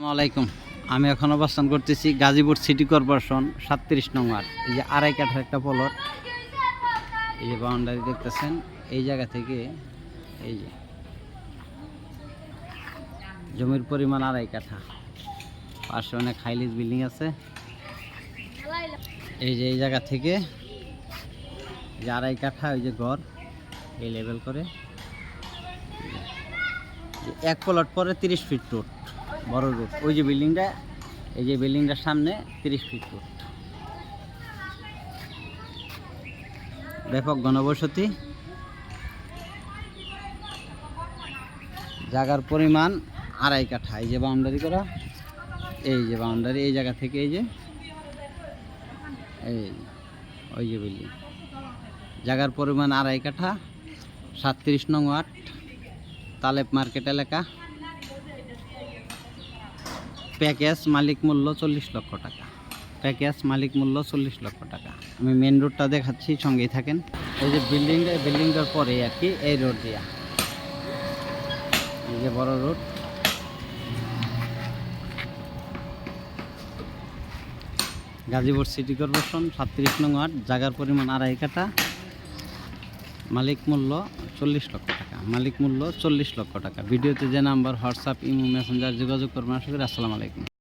আসসালামাইকুম আমি এখন অবস্থান করতেছি গাজীপুর সিটি কর্পোরেশন সাতত্রিশ নং এই যে আড়াই কাঠার একটা প্লট এই যে বাউন্ডারি দেখতেছেন, এই জায়গা থেকে এই যে জমির পরিমাণ আড়াই কাঠা। পাশে অনেক হাইলিজ বিল্ডিং আছে। এই যে এই জায়গা থেকে যে আড়াই কাঠা ওই যে ঘর, এই লেভেল করে। এক প্লট পরে তিরিশ ফিট রোড বড় রোড। ওই যে বিল্ডিংটা, এই যে বিল্ডিংটার সামনে তিরিশ ফিট রোড। ব্যাপক গণবসতি। জায়গার পরিমাণ আড়াই কাঠা। এই যে বাউন্ডারি করা, এই যে বাউন্ডারি এই জায়গা থেকে এই যে, এই, ওই যে বিল্ডিং জায়গার পরিমাণ আড়াই কাঠা, সাতত্রিশ নং ওয়ার্ড, তালেব মার্কেট এলাকা। প্যাকেজ মালিক মূল্য চল্লিশ লক্ষ টাকা। প্যাকেজ মালিক মূল্য চল্লিশ লক্ষ টাকা। আমি মেন রোডটা দেখাচ্ছি, সঙ্গেই থাকেন। এই যে বিল্ডিংটা বিল্ডিংটার পরে আর কি এই রোড দিয়া। এই যে বড় রোড গাজীপুর সিটি কর্পোরেশন সাতত্রিশ নং ওয়ার্ড জায়গার পরিমাণ আড়াই কাটা মালিক মূল্য চল্লিশ লক্ষ টাকা, মালিক মূল্য চল্লিশ লক্ষ টাকা। ভিডিওতে যে নাম্বার, হোয়াটসঅ্যাপ, ইমো, মেসেঞ্জার যোগাযোগ করবেন। আশা করি আসসালামু আলাইকুম।